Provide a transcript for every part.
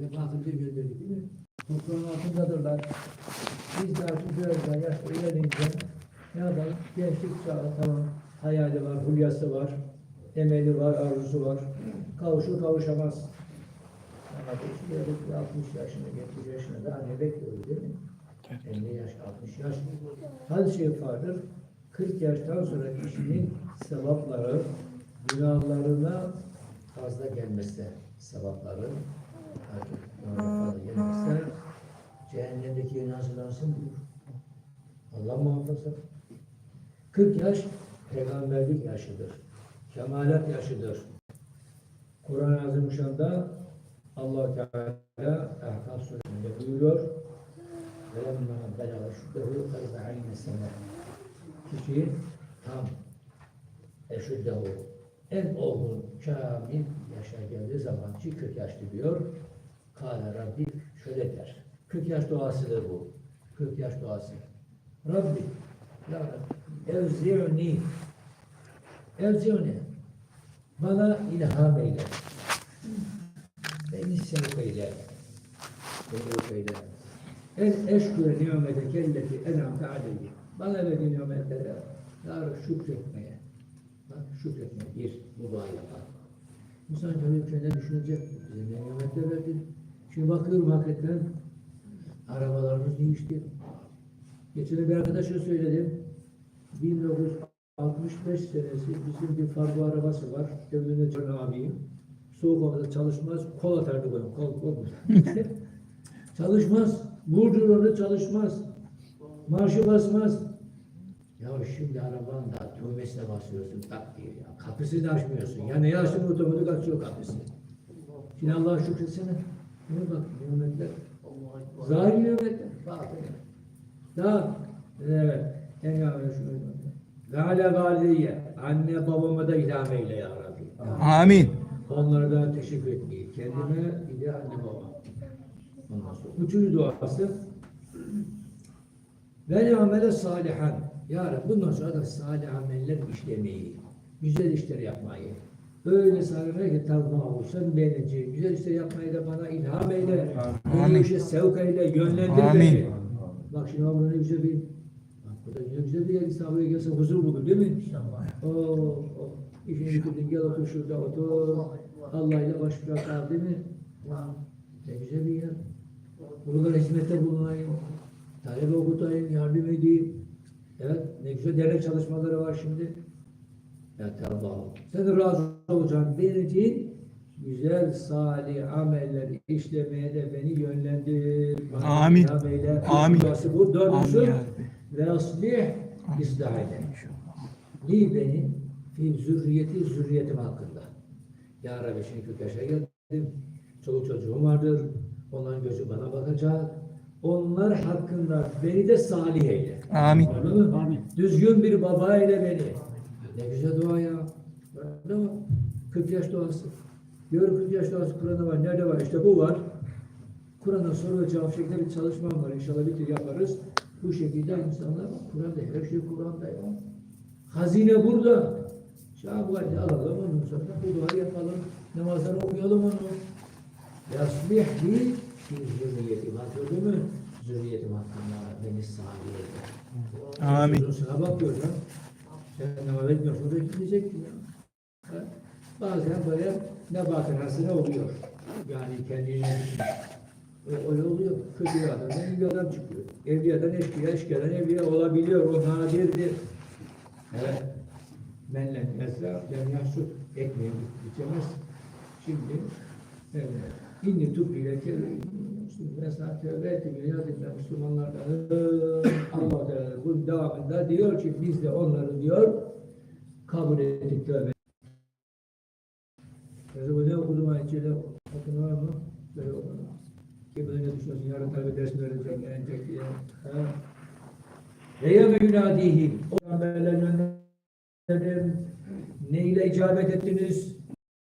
Yine bakınca gönderdik değil mi? Toprağın altındadırlar. Biz de artık biraz daha yaş ilerleyince ne yapalım? Gençlik çağı tamam. Hayali var, hülyası var, emeli var, arzusu var. Kavuşur kavuşamaz. Ama bir 60 yaşına, 70 yaşına daha ne bekliyoruz değil mi? 50 yaş, 60 yaş. Hadis-i şerif vardır. 40 yaştan sonra kişinin sevapları günahlarına fazla gelmezse sevapları artık ona fazla gelmezse cehennemdeki yeni hazırlansın diyor. Allah muhafaza. 40 yaş peygamberlik yaşıdır. Kemalat yaşıdır. Kur'an-ı Azimüşşan'da Allah Teala Ahkam suresinde buyuruyor. وَلَمَّا بَلَغَ شُدَّهُ فَرْبَعِينَ سَنَةً Kişi tam eşuddehu en olgun kamil yaşa geldiği zaman ki 40 yaşlı diyor. Kâle Rabbi şöyle der. 40 yaş duasıdır bu. 40 yaş duası. Rabbi Ya Rabbi evzi'ni bana ilham eyle. Beni sevk eyle. Sevk eyle. En eşküre nimete kelleti enamte aleyhi. Bana verdiğin nimetlere dar şükretmeye. Bak şükretmeye bir yapar. İnsan tabii kendine düşünecek. Bize nimetler verdin. Şimdi bakıyorum hakikaten arabalarımız değişti. Geçen bir arkadaşa söyledim. 1965 senesi bizim bir farklı arabası var. Devlinde Can abiyim. Soğuk havada çalışmaz. Kol atardı böyle. Kol kol. çalışmaz. Vurdur onu çalışmaz. Marşı basmaz. Ya şimdi arabanın da tövbesine basıyorsun tak diye ya. Kapısını da açmıyorsun. Ya ne açtın otomatik açıyor kapısı. Şimdi Allah'a şükretsene. Şuna bak nimetler. Zahir nimetler. Bak. Daha evet. Yavrum şunu. Ve ala valideyye. Anne babama da ilham eyle ya Rabbi. Amin. Onlara da teşekkür etmeyi. Kendime bir de anne babama. Ondan sonra. Üçüncü duası. Ve amele salihan. Ya Rabbi bundan sonra da salih ameller işlemeyi, güzel işler yapmayı. Öyle salih ki tavma olsan beğeneceği, güzel işler yapmayı da bana ilham eyle. Amin. Bu işe sevk eyle, yönlendir Amin. beni. Bak şimdi abi ne güzel bir, bak bu da güzel, güzel bir yer. İstanbul'a gelse huzur bulur değil mi? Oo, o, işini bitirdin, gel otur şurada otur. Allah ile baş başa kal değil mi? Ne güzel bir yer. Buralara hizmette bulunayım. Talebe okutayım, yardım edeyim. Evet, ne güzel dernek çalışmaları var şimdi. Ya Allah'ım, sen de razı olacaksın. Benim için güzel, salih ameller işlemeye de beni yönlendir. Amin. ilham eyle. Amin. Burası Bu Amin Rabbi. Ve aslih ıslah eyle. Ni beni fi zürriyeti zürriyetim hakkında. Ya Rabbi şimdi 40 yaşa geldim. Çoluk çocuğum vardır. Onların gözü bana bakacak. Onlar hakkında beni de salih eyle. Amin. Mı? Düzgün bir baba eyle beni. Ne güzel dua ya. Değil mi? 40 yaş duası. Diyor 40 yaş duası Kur'an'da var. Nerede var? İşte bu var. Kur'an'da soru ve cevap şeklinde bir çalışmam var. İnşallah bitir yaparız. Bu şekilde insanlar Kur'an'da her şey Kur'an'da ya. Hazine burada. Şah-ı alalım ondan sonra bu duayı yapalım. Namazları okuyalım onu. Yasbihli fi zürriyetim. Hatırladın mı? Zürriyetim hakkında beni eyle. Amin. Sana bakıyor lan. Namaz etmiyorsun da gidecek ya. Ha? Bazen böyle ne bakırasına oluyor. Yani kendini o- öyle oluyor. Kötü bir adamdan iyi bir adam çıkıyor. Evliyadan eşkıya, eşkıyadan evliya olabiliyor. O nadirdir. Evet. Menlen mesela lem yahsut ekmeği bitemez. Şimdi evet. İnni tub ile mesela tövbe ettim yazıklar Müslümanlardan Allah Teala bu devamında diyor ki biz de onları diyor kabul ettik tövbe. Mesela bu ne okudum ayetçede bakın var mı? Böyle okudum. Kim öyle düşünüyorsun yarın tabi ders öğrenecek, gelecek diye. Ve yevme yunadihim. O peygamberler gönderdim. Ne ile icabet ettiniz?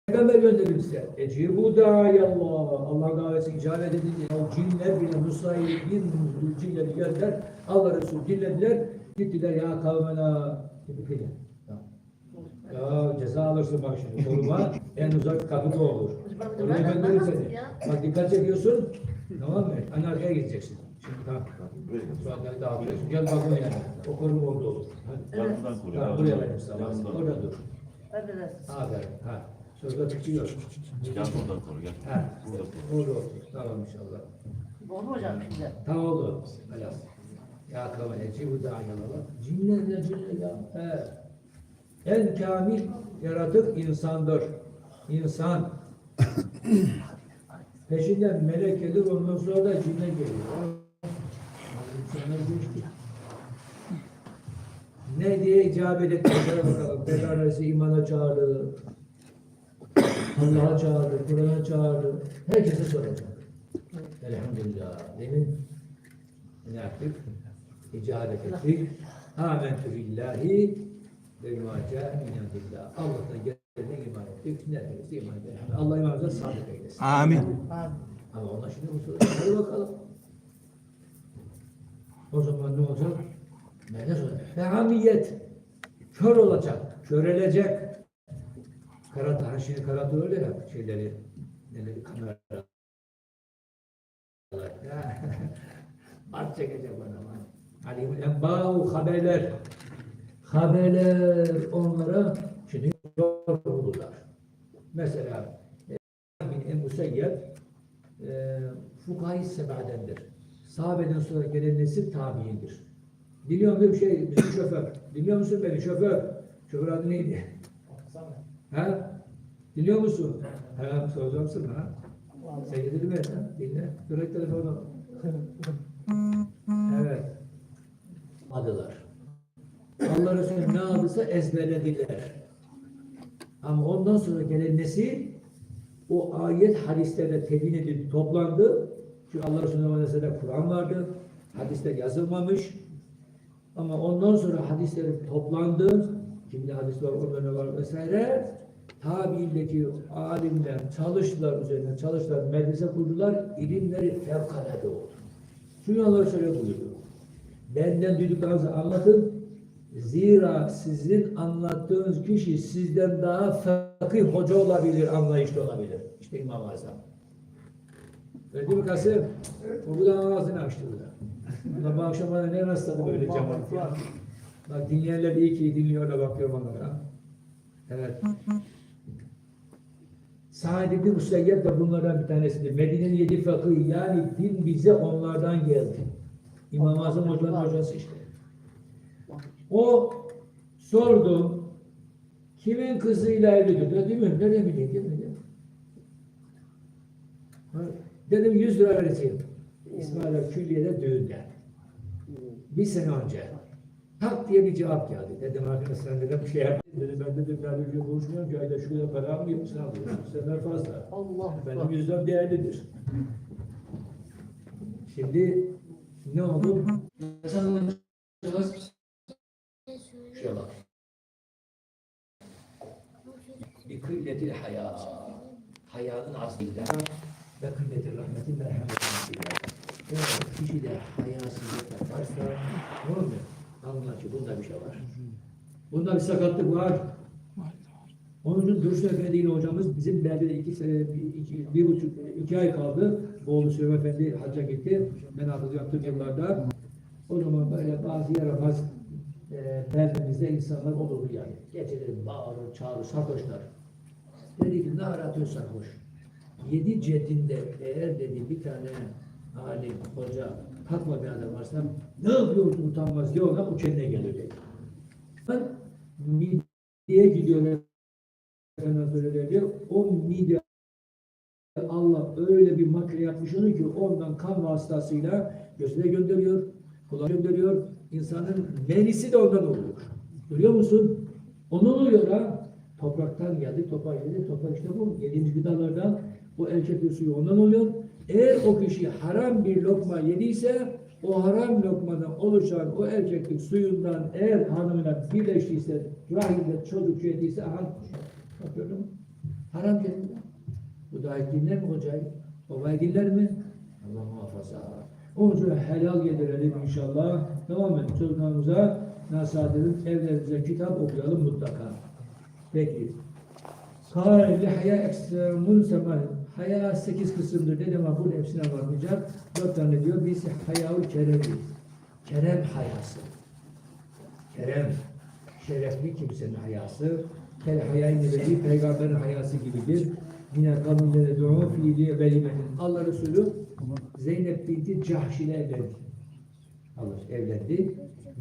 Peygamber gönderdim size. Ecibu Allah. Allah davesi icabet edince o cinler bile Musa'yı bir muzlu cinleri gönder. Allah Resulü dinlediler. Gittiler ya kavmena. Gittiler. Ya ceza alırsın bak şimdi. Koruma en uzak kapıda olur. Oraya anlamadım seni. ya. Bak dikkat çekiyorsun. Tamam mı? Hani arkaya gideceksin. Şimdi tamam. Şu anda dağıtıyorsun. Gel bak buraya. O koruma orada olur. Koruyor. Tamam, buraya benim sana. Orada dur. Aferin. Ha. Sözde tutuyor. Gel buradan koru gel. Ha. Burada koru. Orada otur. Tamam inşallah. Oldu hocam şimdi. Tamam oldu. Helal. Ya kavan eci bu da aynalı. Cinler ne cinler ya? He. En kamil yaratık insandır. İnsan. Peşinden melek gelir ondan sonra da cinne geliyor. Ne diye icabet etmişler bakalım. Peygamberisi imana çağırdı. Allah'a çağırdı, Kur'an'a çağırdı. Herkese soracak. Elhamdülillah. Demin ne yaptık? İcabet ettik. Âmentü billahi ve mâ câe minendillah. Allah'tan gelene iman ettik. Neredeyse iman ettik. Allah imanımıza sadık eylesin. Amin. Ama ona şimdi bu soru. Hadi bakalım. O zaman ne olacak? Ne ne sonra? Fehamiyet. Kör olacak. Körelecek. Karat, şimdi karat öyle ya şeyleri. Neleri kamera. At çekecek bana. Alimul enba'u haberler. Haberler onlara şimdi zor bulurlar. Mesela bin en Musayyeb e, fukayı sebadendir. Sahabeden sonra gelen nesil tabiindir. Biliyor musun bir şey, bizim şoför. Biliyor musun beni şoför? Şoför adı neydi? Ha? Biliyor musun? Ha, soracağım sana ha. Sen gidin mi? Ha? Dinle. Direkt telefonu. evet. Adılar. Allah Resulü ne adıysa ezberlediler. Ama ondan sonra gelen nesil o ayet hadislerle tebin edildi, toplandı. Çünkü Allah Resulü'nün Aleyhisselam Kur'an vardı. Hadisler yazılmamış. Ama ondan sonra hadisler toplandı. Kimde hadis var, orada ne var vesaire. Tabiindeki alimler çalıştılar üzerine, çalıştılar, medrese kurdular, ilimleri fevkalade oldu. Çünkü Allah şöyle buyuruyor. Benden duyduklarınızı anlatın. Zira sizin anlattığınız kişi sizden daha fakih hoca olabilir, anlayışlı olabilir. İşte İmam Azam. Öyle değil mi Kasım? O bu da ağzını açtı bu da. Ama bu akşam bana ne rastladı böyle cemaat. Bak dinleyenler iyi ki dinliyorlar bakıyorum onlara. Evet. Sa'id ibn Musayyeb de bunlardan bir tanesidir. Medine'nin yedi fakih yani din bize onlardan geldi. İmam-ı Azam hocanın hocası işte. O sordu. Kimin kızıyla evlidir? Dedim mi? Nereden bileyim? Değil mi? Dedim 100 lira vereceğim. İsmail'e külliyede düğünde. Bir sene önce. Tak diye bir cevap geldi. Dedim arkadaşlar dedim bir şey yapayım. Dedi ben dedim ben ülke konuşmuyorum ki ayda şurada para mı yok? Sen alıyorsun. Senden fazla. Allah Benim yüzden değerlidir. Şimdi ne oldu? Şöyle bak. Bir kıymetil haya. Hayanın aslıyla ve kıymetil rahmetin merhametiyle. Yani kişi de hayasızlık yaparsa ne olur? Anlar ki bunda bir şey var. Bunda bir sakatlık var. Onun için Dursun Efendi ile hocamız bizim beldede iki sene, iki, bir buçuk, iki ay kaldı. Oğlu Süleyman Efendi hacca gitti. Ben hafız yaptığım yıllarda. O zaman böyle bazı yaramaz e, beldemizde insanlar olurdu yani. Geceleri bağırır, çağırır, sarhoşlar. Dedi ki ne aratıyor sarhoş? Yedi ceddinde eğer dedi bir tane alim, hoca, takma bir adam varsa ne yapıyorsun utanmaz diye ona bu kendine gelir dedi. Mideye gidiyorum Efendimiz öyle diyor. O mide Allah öyle bir makine yapmış onu ki ondan kan vasıtasıyla gözüne gönderiyor, kulağa gönderiyor. İnsanın menisi de ondan oluyor. Görüyor musun? Onun oluyor ha. Topraktan geldi, toprak yedi, toprak işte bu. Yediğimiz gıdalardan bu erkek suyu ondan oluyor. Eğer o kişi haram bir lokma yediyse o haram lokmadan oluşan o erkeklik suyundan eğer hanımına birleştiyse, rahimde çocuk yediyse aha, bakıyorum haram kelime. Bu da dinler mi hocayı? Babayı dinler mi? Allah muhafaza. Onun için helal yedirelim inşallah. Tamam mı? Çocuklarımıza nasihat edelim. Evlerimize kitap okuyalım mutlaka. Peki. Kâle li haya eksemun semal. Haya sekiz kısımdır dedim ama bunun hepsine varmayacak. Dört tane diyor. Birisi hayaul keremi. Kerem hayası. Kerem. Şerefli kimsenin hayası. Kel hayal nebevi peygamberin hayası gibidir. Yine kavimlere dua fiili velimenin. Allah Resulü Zeynep binti Cahş ile evlendi. Allah evlendi.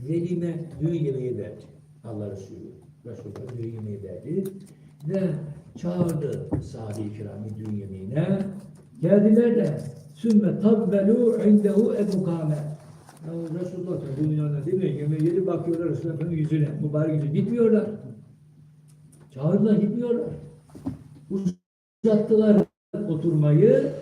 Velime düğün yemeği verdi. Allah Resulü. Resulullah düğün yemeği verdi. Ve çağırdı sahabe-i kirami düğün yemeğine. Geldiler de sümme tabbelu indehu ebu kâme. Ya Resulullah da bunun yanına değil mi? Yemeği yedi bakıyorlar Resulullah'ın yüzüne. Mübarek yüzü. Gitmiyorlar. Çağırdılar gitmiyorlar. Uzattılar oturmayı.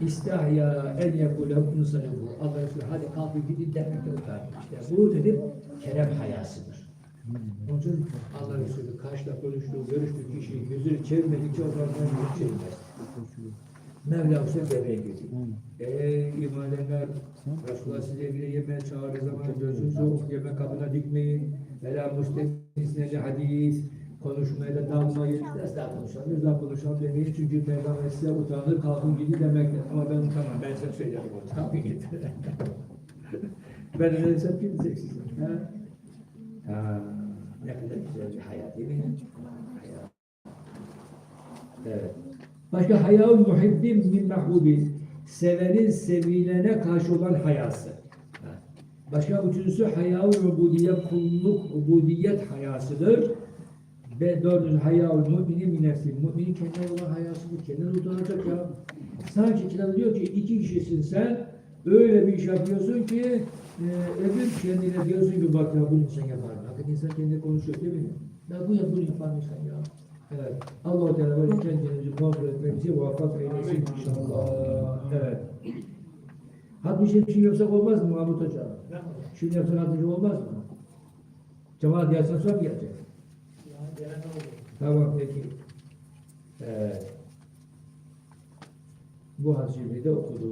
İstahya en yekule unsanehu. Allah Resulü hadi kalkın gidin demekte utandı. İşte bu dedim kerem hayasıdır. Onun için Allah Resulü karşıda konuştuğu, görüştüğü kişi yüzünü çevirmedikçe o zaman yüzü çevirmez. Mevla Hüseyin devreye girdi. Ey iman edenler, Resulullah size bile yemeğe çağırdığı zaman gözünüzü ok yemek kabına dikmeyin. Vela müstehnisine hadis. Konuşmaya da dalmayın. Biraz daha konuşalım, biraz daha konuşalım demeyin. Çünkü Peygamber size utanır, kalkın gidin demektir. Ama ben utanmam, ben size söyleyeyim. Kalkın gidin. ben öyle desem kim diyecek size? Ha? Ha, bir hayat değil mi? Hayat. Evet. Başka hayaul muhibbin min mahbubi. Sevenin sevilene karşı olan hayası. Ha. Başka üçüncüsü hayaul ubudiyet, kulluk, ubudiyet hayasıdır. Ve dördüncü hayaul müminin min nefsi. Müminin kendine olan hayasıdır. Kendine utanacak ya. Sanki kitap diyor ki iki kişisin sen. Öyle bir iş yapıyorsun ki e, öbür kendine diyorsun ki bak ya bunu insan yapar. Bakın insan kendine konuşuyor değil mi? Ya bu ya bunu yapar mısın ya? Evet. Allah-u Teala böyle kendimizi kontrol etmemizi muvaffak eylesin inşallah. Evet. Hadi bir şey, şey yapsak olmaz mı Mahmut Hoca? Şimdi yapsak şey olmaz mı? Cemaat yazsan sonra gelecek? Tamam peki. Evet. Bu hadisi de okudu.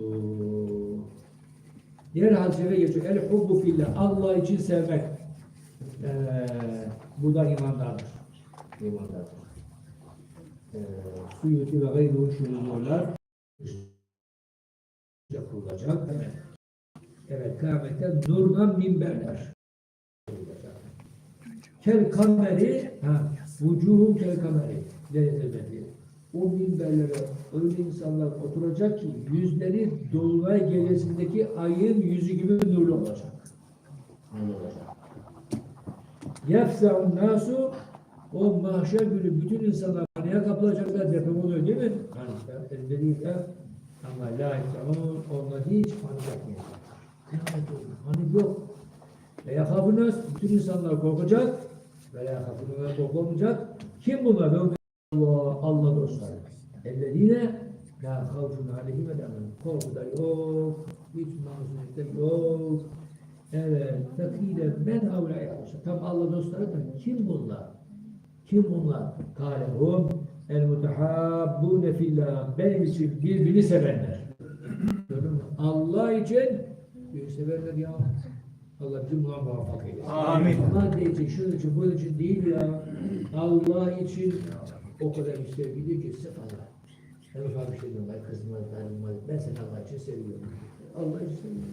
Diğer hadiseye geçiyor. El hubbu fillah. Allah için sevmek. Ee, bu da imandandır. İmandandır. Ee, Suyuti ve gayru şunu diyorlar. Yapılacak. Evet. Evet, kıyamette nurdan minberler. Kel kameri, ha, vücuhum kel kameri. O minberlere öyle insanlar oturacak ki yüzleri dolunay gecesindeki ayın yüzü gibi nurlu olacak. Nurlu olacak. Yefsa'un nasu o mahşer günü bütün insanlar neye kapılacaklar deprem oluyor değil mi? Hani elinde değil de ama la yefsa'un onlar hiç panik yapmayacak. Kıyamet oluyor. Panik yok. Ve yakabınız bütün insanlar korkacak ve yakabınız korku olmayacak. Kim bunlar? Allah, Allah dostları. Ellezine la havfun aleyhim ve lemen. Korku da yok, hiç maziyet de yok. Evet, takide men yapmışlar. Tam Allah dostları da kim bunlar? Kim bunlar? Kâlehum el mutehabbûne fillah. Benim için birbirini sevenler. Gördün mü? Allah için bir severler ya. Allah bizi buna muvaffak eylesin. Amin. Allah için, şunun için, bunun için değil ya. Allah için o kadar bir sevgili ki sırf Allah. Ben ufak bir şey diyorum. Ben kızıma, karıma, ben seni Allah için seviyorum. Allah için seviyorum.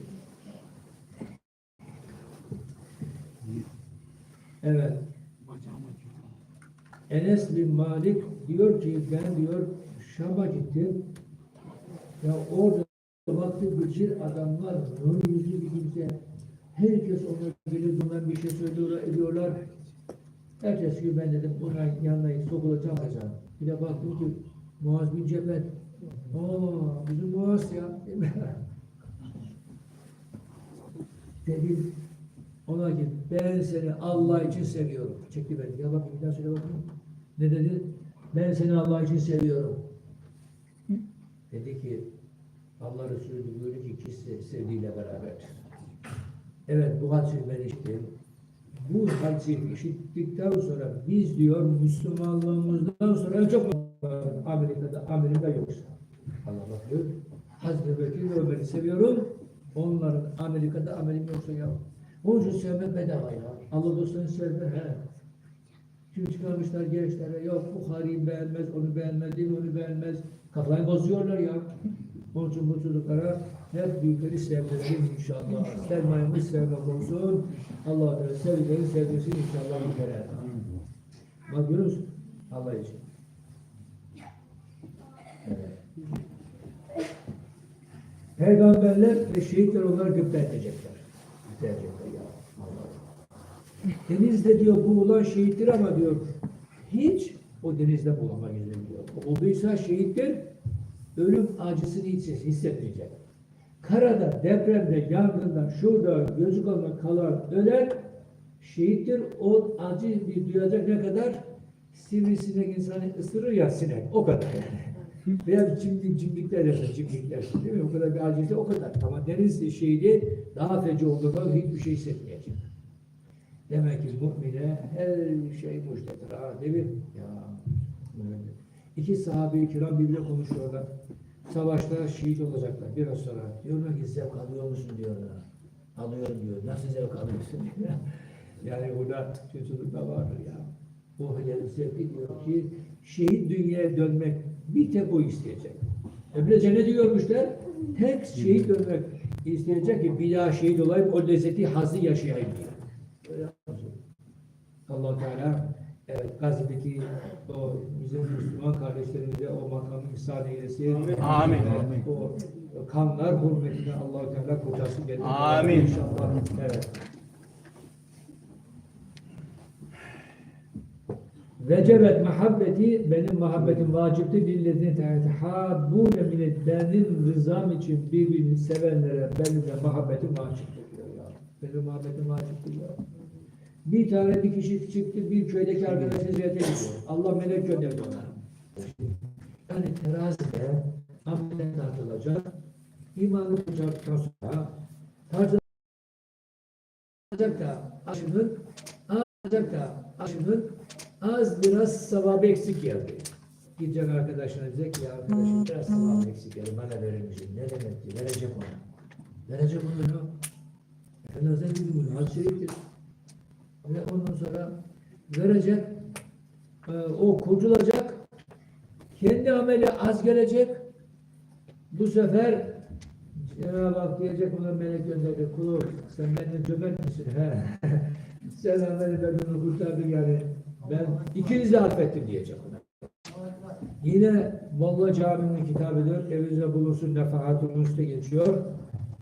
Evet. Enes bin Malik diyor ki ben diyor Şam'a gittim. Ya orada baktım bir adamlar nur yüzlü bir kimse. Herkes ona gelir bundan bir şey söylüyorlar, ediyorlar. Ertesi gün ben dedim ona yanına sokulacağım. Bir de baktım ki Muaz bin Cebel. Aa bizim Muaz ya. Dedim ona ki ben seni Allah için seviyorum. Çekti beni. Ya bak bir daha söyle bakayım. Ne dedi? Ben seni Allah için seviyorum. Dedi ki Allah Resulü buyuruyor ki ikisi sevdiğiyle beraberdir. Evet bu hadisi ben işittim. Bu hadisi işittikten sonra biz diyor Müslümanlığımızdan sonra çok Amerika'da Amerika yoksa. Allah bakıyor. Hazreti Bekir ve Ömer'i seviyorum. Onların Amerika'da Amerika yoksa ya. İçin sevmek bedava ya. Allah dostlarını sevmek he. Şimdi çıkarmışlar gençlere yok Bukhari'yi beğenmez, onu beğenmez, değil onu beğenmez. Kafayı bozuyorlar ya. İçin bu çocuklara hep büyükleri sevdirelim inşallah. Sermayemiz sevmek olsun. Allah Teala sevdikleri sevdirsin inşallah bir kere. Bak görüyor musun? Allah için. Evet. Peygamberler ve şehitler olarak gökte edecekler. Allah. Denizde diyor boğulan şehittir ama diyor hiç o denizde boğulamayız diyor. Olduysa şehittir ölüm acısını hiç hissetmeyecek. Karada, depremde, yangında, şurada, gözü kalma kalan ölen şehittir. O acı bir duyacak ne kadar sivrisinek insanı ısırır ya sinek. O kadar yani. Veya cimdik, cimdikler yaşar, cimdikler. Değil mi? O kadar bir acıysa o kadar. Ama deniz şehidi daha feci olduğundan hiçbir şey hissetmeyecek. Demek ki mümine her şey müjdedir. Ha, değil mi? Ya. evet. İki sahabe-i kiram birbirine konuşuyorlar. Savaşta şehit olacaklar biraz sonra. Diyorlar ki zevk alıyor musun diyorlar. Alıyorum diyor. Nasıl zevk alıyorsun diyor. yani burada çocuk da vardır ya. O hele zevki diyor ki şehit dünyaya dönmek bir tek o isteyecek. Öbürü cenneti görmüşler. Tek şehit dönmek isteyecek ki bir daha şehit olayım o lezzeti hazı yaşayayım diye. Allah Teala evet Gazze'deki o bizim Müslüman kardeşlerimize o makamı ihsan eylesin. Amin. Evet, O kanlar hürmetine allah Teala kurtarsın. Amin. İnşallah. Evet. Vecebet muhabbeti benim muhabbetim vacipti lillezine tehabbune mine benim rızam için birbirini sevenlere benim de muhabbetim vaciptir diyor ya. Benim muhabbetim vaciptir ya. Bir tane bir kişi çıktı bir köydeki arkadaşını ziyarete gidiyor. Allah melek gönderdi ona. Yani terazide amel tartılacak. İmanı kucaktan sonra tartılacak da aşının ancak da aşının az biraz sevabı eksik geldi. Gidecek arkadaşına diyecek ki arkadaşım biraz sevabı eksik geldi bana verir misin? Ne demekti? Verecek ona. Verecek ona ya. Efendi Hazretleri bunu hadis-i şeriftir. Ve ondan sonra verecek, e, o kurtulacak, kendi ameli az gelecek, bu sefer Cenab-ı Hak diyecek ona melek gönderdi, kulum sen benden cömert misin? He. sen ameli benden kurtardın yani, ben ikinizi affettim diyecek ona. Yine Molla Cami'nin kitabıdır. Evinizde bulunsun defahatun üstte geçiyor.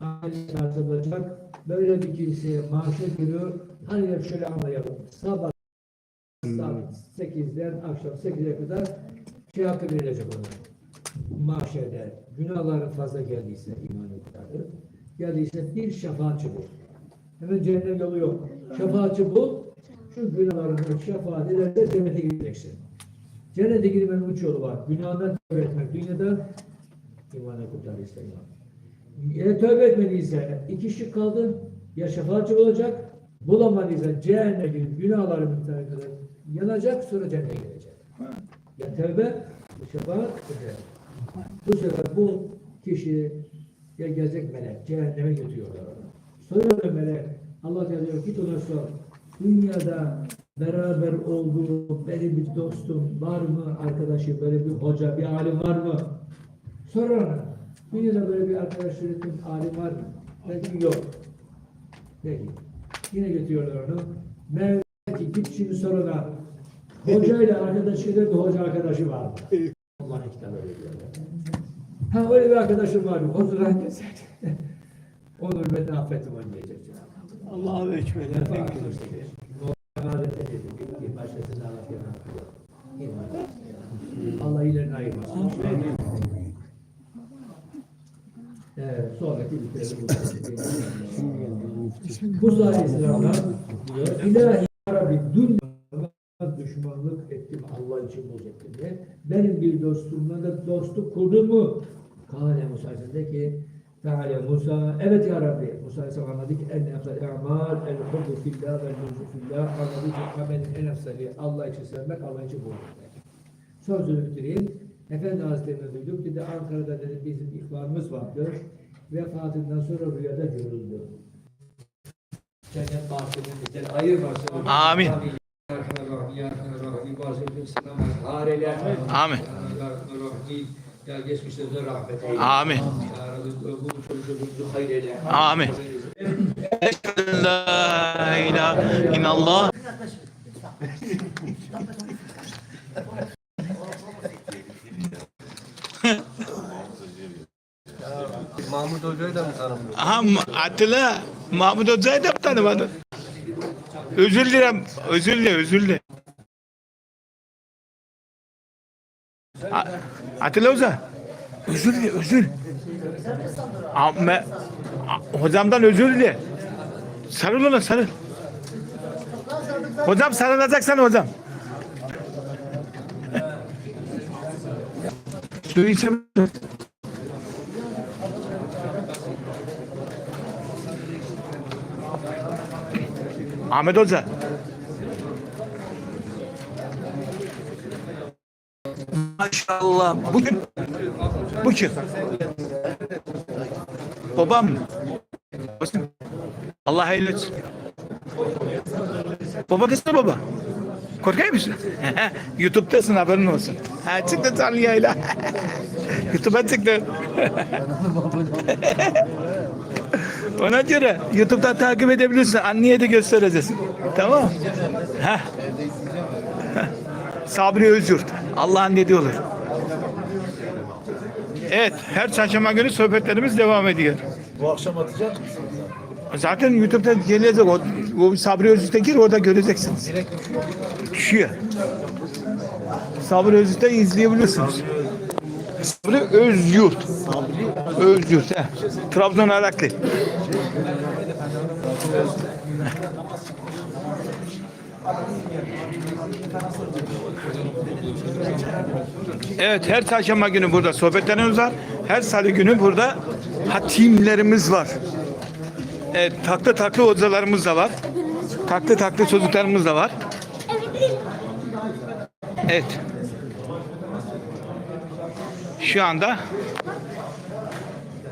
Aile tartılacak. Böyle bir kimse maaşa giriyor. Hani şöyle anlayalım. Sabah saat 8'den akşam 8'e kadar şey hakkı verilecek ona. Mahşerde günahların fazla geldiyse iman miktarı geldiyse bir şefaatçi bul. Hemen cehennem yolu yok. Şefaatçi bul. Şu günahlarını şefaat ederse cennete gideceksin. Cennete girmenin üç yolu var. Günahdan tövbe etmek. Dünyada imana kurtarırsa iman. Eğer tövbe etmediyse iki şık kaldın. Ya şefaatçi olacak, bulamadıysa cehenneme girip günahları miktarı kadar yanacak, sonra cennete girecek. Ya tövbe, şefaat. Bu sefer bu kişi ya gelecek melek, cehenneme götürüyorlar onu. Soruyor melek, Allah Teala diyor, git ona sor. Dünyada beraber olduğu benim bir dostum var mı arkadaşı, böyle bir hoca, bir alim var mı? Sor ona. Dünyada böyle bir arkadaş yönetim alim var mı? Belki yok. Peki. Yine götürüyorlar onu. Belki git şimdi sor ona. Hocayla arkadaşıyla bir hoca arkadaşı var mı? Allah'ın kitabı öyle diyorlar. Ha öyle bir arkadaşım var mı? O zaman Onun hürmetine affettim onu diyecek. Cenab-ı Hak. Allah'a ekber. Allah ilerini ayırmasın. Evet, sonraki bitirelim. Bu diyor, İlahi Rabbi dünyada düşmanlık ettim Allah için bu şekilde. Benim bir dostumla da dostluk kurdun mu? Kale Musa Aleyhisselam ki Teala Musa, evet ya Rabbi. Musa Aleyhisselam anladı ki en efsel e'mal, el hubbu fillah ve nuzu fillah. Anladı ki amelin en efseli Allah için sevmek, Allah için bulmak. Sözünü bitireyim. Efendi Hazretleri'ne duyduk. Bir de Ankara'da dedi bizim ihvanımız vardı. Vefatından sonra rüyada görüldü. Cennet bahçelerinde ayırmasın. Amin. Rahman, Amin. Ya geçmişlerimize rahmet eyle. Amin. Ya Rabbi bu çocuğumuzu hayır eyle. Amin. La ilahe illallah. Mahmut Hoca'yı da mı tanımıyor? Aha Atilla Mahmut Hoca'yı da mı tanımadın? Özür dilerim. Özür dilerim. Özür dilerim. A- Atilla Hoca. Özür dilerim. Özür. Ama, hocamdan özür dile. Sarıl ona sarıl. Hocam sarılacaksan hocam. Suyu içemezsin. Ahmet Hoca. Maşallah. Bugün bu kim? Babam? Allah hayırlı etsin. Baba desene baba. Korkar mısın? YouTube'dasın haberin olsun. Ha, çıktı canlı yayla. YouTube'a çıktı. Ona göre YouTube'dan takip edebilirsin. Anneye de göstereceğiz. Tamam. Heh. Heh. Sabri Özyurt. Allah'ın dediği olur. Evet, her çarşamba günü sohbetlerimiz devam ediyor. Bu akşam atacak mısın? Zaten YouTube'da gelecek o, o Sabri Özyurt'a gir orada göreceksiniz. Düşüyor. Sabri Özyurt'ta izleyebilirsiniz. Sabri Özyurt. Sabri Özyurt. he. Trabzon Araklı. Evet her çarşamba günü burada sohbetlerimiz var. Her salı günü burada hatimlerimiz var. Evet, taklı taklı hocalarımız da var. Taklı taklı çocuklarımız da var. Evet. Şu anda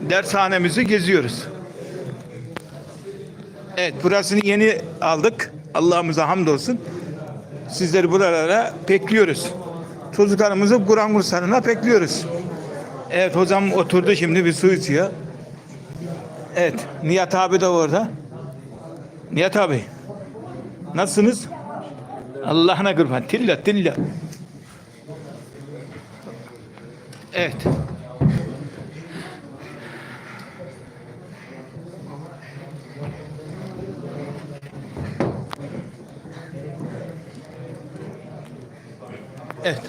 dershanemizi geziyoruz. Evet, burasını yeni aldık. Allah'ımıza hamdolsun. Sizleri buralara bekliyoruz. Çocuklarımızı Kur'an kurslarına bekliyoruz. Evet, hocam oturdu şimdi bir su içiyor. Evet, Nihat abi de orada. Nihat abi, nasılsınız? Allah'ına kurban, tilla tilla. Evet. Evet.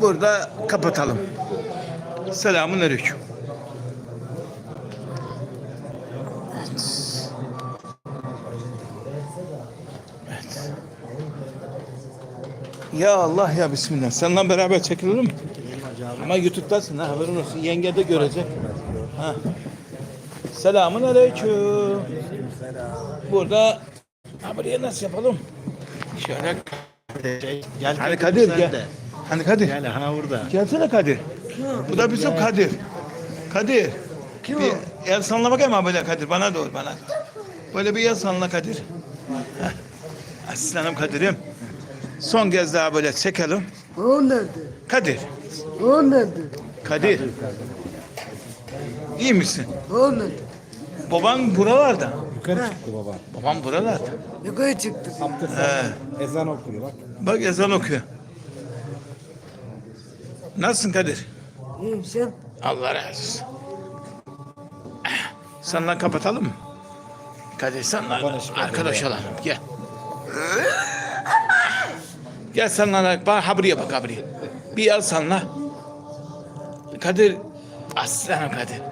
Burada kapatalım. Selamun aleyküm. Ya Allah ya Bismillah. Seninle beraber çekilir mi? Ama YouTube'dasın ha haberin olsun. Yenge de görecek. Ha. Selamun aleyküm. Burada ha buraya nasıl yapalım? Şöyle Gel Hani Kadir gel. Hani Kadir. Gel ha burada. Gelsene Kadir. Bu da bizim Kadir. Kadir. Kim bir el salla bakayım ha böyle Kadir. Bana doğru bana. Böyle bir el salla Kadir. Heh. Aslanım Kadir'im. Son kez daha böyle çekelim. O nerede? Kadir. O nerede? Kadir. İyi misin? O nerede? Baban buralarda. Yukarı çıktı baba. Babam buralarda. Yukarı çıktı. Abdest He. ezan okuyor bak. Bak ezan okuyor. Nasılsın Kadir? İyiyim sen? Allah razı olsun. Seninle kapatalım mı? Kadir senle arkadaş olalım. Gel. Gel seninle bak ha buraya bak ha buraya. Bir al seninle. Kadir aslanım Kadir.